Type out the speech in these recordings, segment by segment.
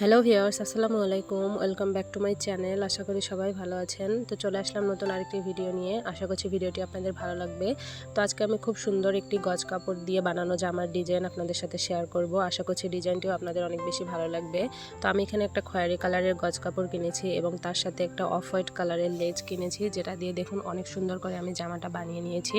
Hello viewers আসসালামু আলাইকুম। Welcome back to my channel আশা করি সবাই ভালো আছেন। তো চলে আসলাম নতুন আরেকটি ভিডিও নিয়ে। আশা করছি ভিডিওটি আপনাদের ভালো লাগবে। তো আজকে আমি খুব সুন্দর একটি গজ কাপড় দিয়ে বানানো জামার ডিজাইন আপনাদের সাথে শেয়ার করব। আশা করছি ডিজাইনটিও আপনাদের অনেক বেশি ভালো লাগবে। তো আমি এখানে একটা খয়েরি কালারের গজ কাপড় কিনেছি এবং তার সাথে একটা অফ হোয়াইট কালারের লেজ কিনেছি, যেটা দিয়ে দেখুন অনেক সুন্দর করে আমি জামাটা বানিয়ে নিয়েছি।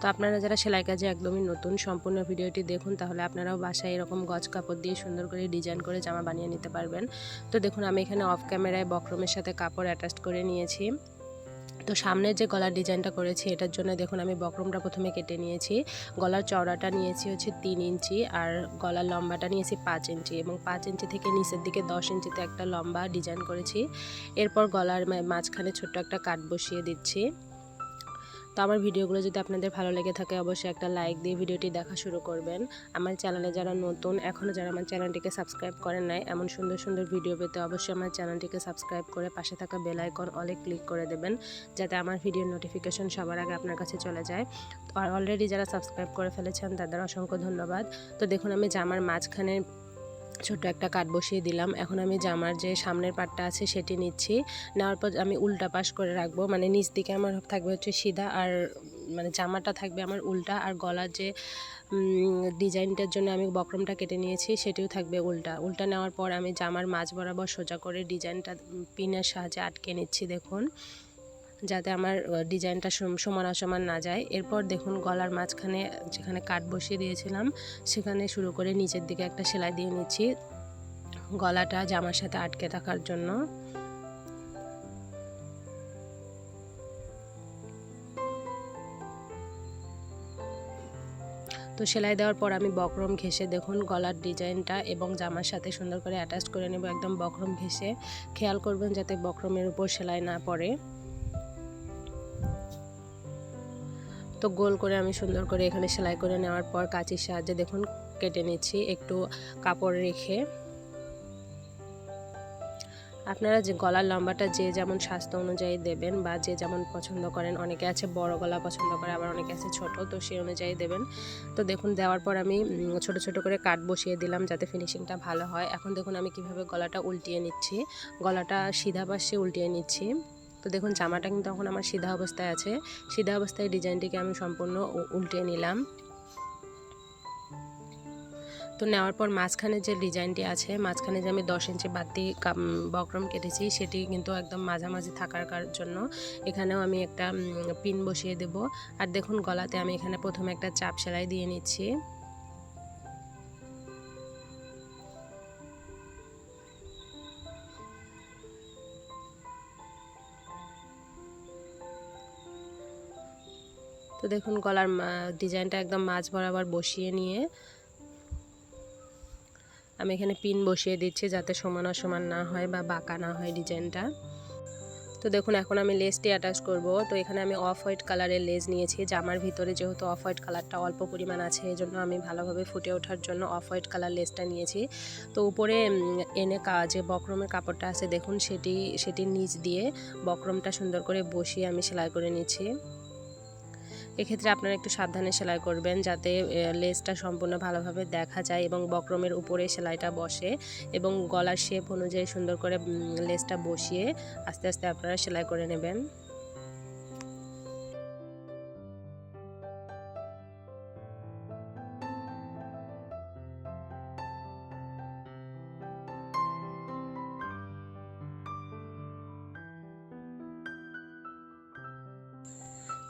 তো আপনারা যারা সেলাই কাজে একদমই নতুন, সম্পূর্ণ ভিডিওটি দেখুন, তাহলে আপনারাও বাসায় এরকম গজ কাপড় দিয়ে সুন্দর করে ডিজাইন করে জামা বানিয়ে নিতে পারবেন। তো দেখুন, আমি এখানে অফ ক্যামেরায় বক্রমের সাথে কাপড় অ্যাটাচ করে নিয়েছি। তো সামনের যে গলার ডিজাইনটা করেছি, এটার জন্য দেখুন, আমি বক্রমটা প্রথমে কেটে নিয়েছি। গলার চওড়াটা নিয়েছি হচ্ছে তিন ইঞ্চি আর গলার লম্বাটা নিয়েছি পাঁচ ইঞ্চি এবং পাঁচ ইঞ্চি থেকে নিচের দিকে দশ ইঞ্চিতে একটা লম্বা ডিজাইন করেছি। এরপর গলার মাঝখানে ছোট্ট একটা কাট বসিয়ে দিচ্ছি। তো আমার ভিডিওগুলো যদি আপনাদের ভালো লেগে থাকে, অবশ্যই একটা লাইক দিয়ে ভিডিওটি দেখা শুরু করবেন। আমার চ্যানেলে যারা নতুন এখনও যারা আমার চ্যানেলটিকে সাবস্ক্রাইব করেন নাই, এমন সুন্দর সুন্দর ভিডিও পেতে অবশ্যই আমার চ্যানেলটিকে সাবস্ক্রাইব করে পাশে থাকা বেল আইকন অলে ক্লিক করে দেবেন, যাতে আমার ভিডিওর নোটিফিকেশন সবার আগে আপনার কাছে চলে যায়। আর অলরেডি যারা সাবস্ক্রাইব করে ফেলেছেন, তাদের অসংখ্য ধন্যবাদ। তো দেখুন, আমি জামার মাঝখানে ছোট্ট একটা কাট বসিয়ে দিলাম। এখন আমি জামার যে সামনের পাটটা আছে সেটি নিচ্ছি। নেওয়ার পর আমি উল্টা পাশ করে রাখব। মানে নিচ দিকে আমার থাকবে হচ্ছে সিধা আর মানে জামাটা থাকবে আমার উল্টা। আর গলার যে ডিজাইনটার জন্য আমি বক্রমটা কেটে নিয়েছি সেটিও থাকবে উল্টা। উল্টা নেওয়ার পর আমি জামার মাঝ বরাবর সোজা করে ডিজাইনটা পিনের সাহায্যে আটকে নিচ্ছি দেখুন। যাতে আমার ডিজাইনটা সমান অসমান না যায়। এরপর দেখুন গলার মাঝখানে, যেখানে কাট বসিয়ে দিয়েছিলাম, সেখানে শুরু করে নিচের দিকে একটা সেলাই দিয়ে নিচ্ছি। গলাটা জামার সাথে আটকে থাকার জন্য। তো সেলাই দেওয়ার পর আমি বক্রম ঘেসে দেখুন গলার ডিজাইনটা এবং জামার সাথে সুন্দর করে অ্যাটাচ করে নেব, একদম বক্রম ঘেসে খেয়াল করবেন যাতে বক্রমের উপর সেলাই না পড়ে। তো গোল করে আমি সুন্দর করে এখানে সেলাই করে নেওয়ার পর কাঁচির সাহায্যে দেখুন কেটে নিচ্ছি একটু কাপড় রেখে। আপনারা যে গলার লম্বাটা যে যেমন স্বাস্থ্য অনুযায়ী দেবেন বা যে যেমন পছন্দ করেন, অনেকে আছে বড় গলা পছন্দ করে, আবার অনেকে আছে ছোট, তো সেই অনুযায়ী দেবেন। তো দেখুন দেওয়ার পর আমি ছোট ছোট করে কাট বসিয়ে দিলাম যাতে ফিনিশিংটা ভালো হয়। এখন দেখুন আমি কীভাবে গলাটা উল্টিয়ে নিচ্ছি। গলাটা সিধা পাশে উল্টিয়ে নিচ্ছি। তো দেখুন, জামাটা কিন্তু এখন আমার সিধা অবস্থায় আছে। সিধা অবস্থায় ডিজাইনটিকে আমি সম্পূর্ণ উল্টে নিলাম। তো নেওয়ার পর মাঝখানে যে ডিজাইনটি আছে, মাঝখানে যে আমি দশ ইঞ্চি বাতি বক্রম কেটেছি, সেটি কিন্তু একদম মাঝামাঝি থাকার জন্য এখানেও আমি একটা পিন বসিয়ে দেব। আর দেখুন, গলাতে আমি এখানে প্রথমে একটা চাপ সেলাই দিয়ে নিচ্ছি। তো দেখুন, গলার ডিজাইনটা একদম মাছ বরাবর বসিয়ে নিয়ে আমি এখানে পিন বসিয়ে দিচ্ছি যাতে সমান অসমান না হয় বা বাঁকা না হয় ডিজাইনটা। তো দেখুন, এখন আমি লেসটি অ্যাটাচ করব। তো এখানে আমি অফ হোয়াইট কালারের লেস নিয়েছি। জামার ভিতরে যেহেতু অফ হোয়াইট কালারটা অল্প পরিমাণ আছে এই জন্য আমি ভালোভাবে ফুটে ওঠার জন্য অফ হোয়াইট কালার লেসটা নিয়েছি। তো উপরে এনে যে বক্রমের কাপড়টা আছে, দেখুন, সেটি সেটির নিচ দিয়ে বক্রমটা সুন্দর করে বসিয়ে আমি সেলাই করে নিচ্ছি। এক্ষেত্রে আপনারা একটু সাবধানে সেলাই করবেন যাতে লেসটা সম্পূর্ণ ভালোভাবে দেখা যায় এবং বক্রমের উপরে সেলাইটা বসে এবং গলার শেপ অনুযায়ী সুন্দর করে লেসটা বসিয়ে আস্তে আস্তে আপনারা সেলাই করে নেবেন।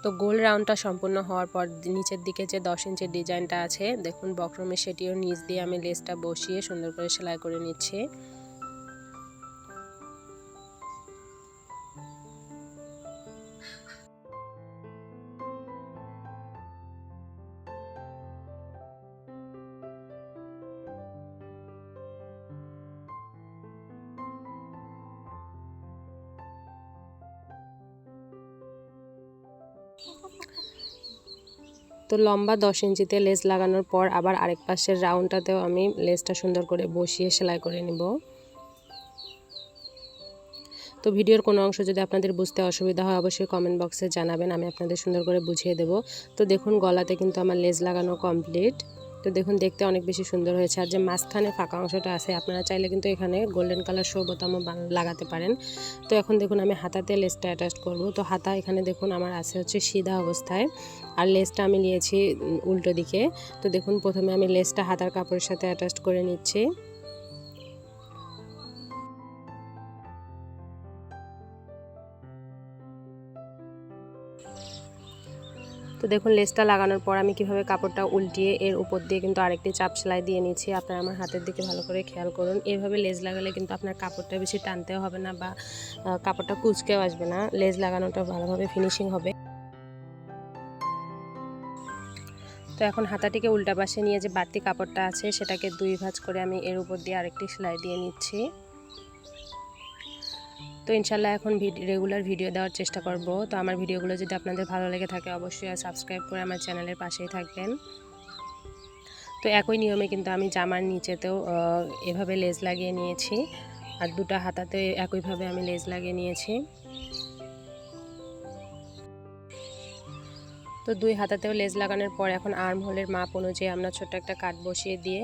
তো গোল রাউন্ডটা সম্পূর্ণ হওয়ার পর নিচের দিকে যে দশ ইঞ্চের ডিজাইনটা আছে, দেখুন বক্রমে সেটিও নিচ দিয়ে আমি লেসটা বসিয়ে সুন্দর করে সেলাই করে নিচ্ছি। তো লম্বা দশ ইঞ্চিতে লেস লাগানোর পর আবার আরেক পাশের রাউন্ডটাতেও আমি লেসটা সুন্দর করে বসিয়ে সেলাই করে নিব। তো ভিডিওর কোনো অংশ যদি আপনাদের বুঝতে অসুবিধা হয় অবশ্যই কমেন্ট বক্সে জানাবেন, আমি আপনাদের সুন্দর করে বুঝিয়ে দেব। তো দেখুন গলাতে কিন্তু আমার লেস লাগানো কমপ্লিট তো দেখুন, দেখতে অনেক বেশি সুন্দর হয়েছে। আর যে মাঝখানে ফাঁকা অংশটা আছে, আপনারা চাইলে কিন্তু এখানে গোল্ডেন কালার শো বোতামও লাগাতে পারেন। তো এখন দেখুন, আমি হাতাতে লেসটা অ্যাটাচ করব। তো হাতা এখানে দেখুন, আমার আছে হচ্ছে সিধা অবস্থায়। আর লেসটা আমি নিয়েছি উল্টো দিকে। তো দেখুন, প্রথমে আমি লেসটা হাতার কাপড়ের সাথে অ্যাটাচ করে নিচ্ছি। তো দেখুন লেসটা লাগানোর পর আমি কীভাবে কাপড়টা উল্টিয়ে এর উপর দিয়ে কিন্তু আরেকটি চাপ সেলাই দিয়ে নিচ্ছি। আপনারা আমার হাতের দিকে ভালো করে খেয়াল করুন। এভাবে লেজ লাগালে কিন্তু আপনার কাপড়টা বেশি টানতেও হবে না বা কাপড়টা কুচকেও আসবে না। লেজ লাগানোটা ভালোভাবে ফিনিশিং হবে। তো এখন হাতাটিকে উল্টা পাশে নিয়ে যে বাড়তি কাপড়টা আছে, সেটাকে দুই ভাঁজ করে আমি এর উপর দিয়ে আরেকটি সেলাই দিয়ে নিচ্ছি। তো ইনশাল্লাহ এখন রেগুলার ভিডিও দেওয়ার চেষ্টা করব। তো আমার ভিডিওগুলো যদি আপনাদের ভালো লেগে থাকে অবশ্যই সাবস্ক্রাইব করে আমার চ্যানেলের পাশেই থাকবেন। তো একই নিয়মে কিন্তু আমি জামার নিচেতেও এভাবে লেজ লাগিয়ে নিয়েছি আর দুটো হাতাতে একইভাবে আমি লেজ লাগিয়ে নিয়েছি। তো দুই হাতাতেও লেজ লাগানোর পর এখন আর্ম হোলের মাপ অনুযায়ী আমরা ছোট্ট একটা কাট বসিয়ে দিয়ে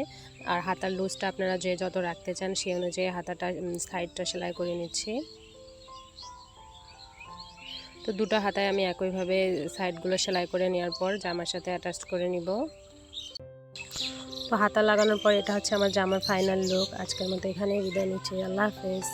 আর হাতার লুজটা আপনারা যে যত রাখতে চান সেই অনুযায়ী হাতাটা সাইডটা সেলাই করে নিচ্ছি। তো দুটো হাতায় আমি একইভাবে সাইডগুলো সেলাই করে নেওয়ার পর জামার সাথে অ্যাটাচ করে নিব। তো হাতা লাগানোর পর এটা হচ্ছে আমার জামার ফাইনাল লুক আজকের মতো এখানে বিদায় নিচ্ছি। আল্লাহ হাফেজ।